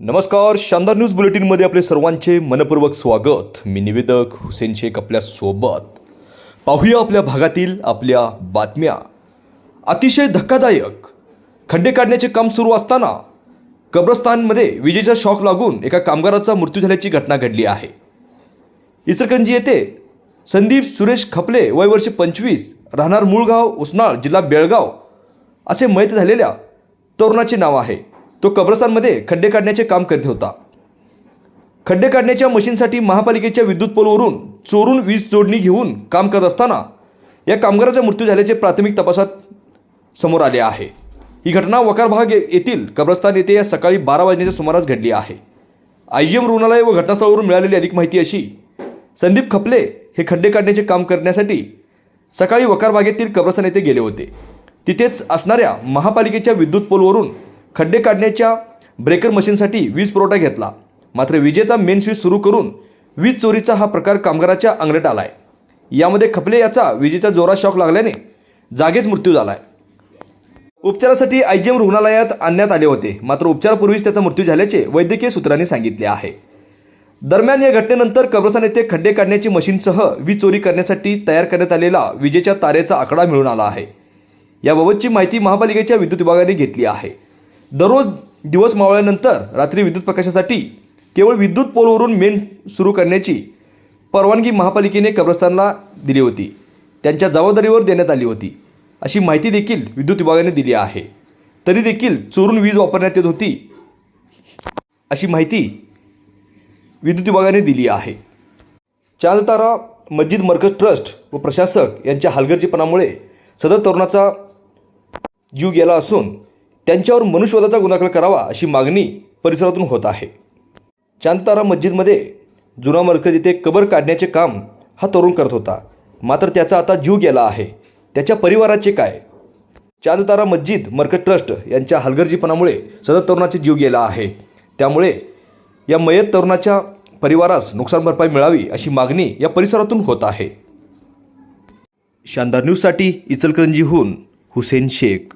नमस्कार शानदार न्यूज बुलेटिनमध्ये आपले सर्वांचे मनपूर्वक स्वागत. मी निवेदक हुसेन शेख आपल्यासोबत पाहूया आपल्या भागातील आपल्या बातम्या. अतिशय धक्कादायक. खड्डे काढण्याचे काम सुरू असताना कब्रस्तानमध्ये विजेचा शॉक लागून एका कामगाराचा मृत्यू झाल्याची घटना घडली आहे. इचलकरंजी येथे संदीप सुरेश खपले वय वर्ष पंचवीस राहणार मूळगाव उसनाळ जिल्हा बेळगाव असे मैत झालेल्या तरुणाचे नाव आहे. तो कब्रस्तानमध्ये खड्डे काढण्याचे काम करीत होता. खड्डे काढण्याच्या मशीनसाठी महापालिकेच्या विद्युत पोलवरून चोरून वीज जोडणी घेऊन काम करत असताना या कामगाराचा मृत्यू झाल्याचे प्राथमिक तपासात समोर आले आहे. ही घटना वकार भाग येथील कब्रस्तान येथे या सकाळी बारा वाजण्याच्या सुमारास घडली आहे. आय जी एम रुग्णालय व घटनास्थळावरून मिळालेली अधिक माहिती अशी संदीप खपले हे खड्डे काढण्याचे काम करण्यासाठी सकाळी वकार बागेतील कब्रस्तान येथे गेले होते. तिथेच असणाऱ्या महापालिकेच्या विद्युत पोलवरून खड्डे काढण्याच्या ब्रेकर मशीनसाठी वीज पुरवठा घेतला. मात्र विजेचा मेन स्विच सुरू करून वीज चोरीचा हा प्रकार कामगाराच्या अंगलट आहे यामध्ये खपले याचा विजेचा जोरात शॉक लागल्याने जागेच मृत्यू झाला आहे उपचारासाठी आय जी एम रुग्णालयात आणण्यात आले होते. मात्र उपचारापूर्वीच त्याचा मृत्यू झाल्याचे वैद्यकीय सूत्रांनी सांगितले आहे. दरम्यान या घटनेनंतर कब्रसान येथे खड्डे काढण्याची मशीनसह वीज चोरी करण्यासाठी तयार करण्यात आलेला विजेच्या तारेचा आकडा मिळून आला आहे. याबाबतची माहिती महापालिकेच्या विद्युत विभागाने घेतली आहे. दररोज दिवस मावळल्यानंतर रात्री विद्युत प्रकाशासाठी केवळ विद्युत पोलवरून मेन सुरू करण्याची परवानगी महापालिकेने कब्रस्तानला दिली होती. त्यांच्या जबाबदारीवर देण्यात आली होती. अशी माहिती देखील विद्युत विभागाने दिली आहे. तरी देखील चोरून वीज वापरण्यात येत होती अशी माहिती विद्युत विभागाने दिली आहे. चांदतारा मस्जिद मरकज ट्रस्ट व प्रशासक यांच्या हलगर्जीपणामुळे सदर तरुणाचा जीव गेला असून त्यांच्यावर मनुष्यवधाचा गुन्हा दाखल करावा अशी मागणी परिसरातून होत आहे. चांदतारा मस्जिदमध्ये जुना मरकज येथे कबर काढण्याचे काम हा तरुण करत होता. मात्र त्याचा आता जीव गेला आहे. त्याच्या परिवाराचे काय? चांदतारा मस्जिद मरकज ट्रस्ट यांच्या हलगर्जीपणामुळे सदर तरुणाचा जीव गेला आहे. त्यामुळे या मयत तरुणाच्या परिवारास नुकसान भरपाई मिळावी अशी मागणी या परिसरातून होत आहे. शानदार न्यूजसाठी इचलकरंजीहून हुसेन शेख.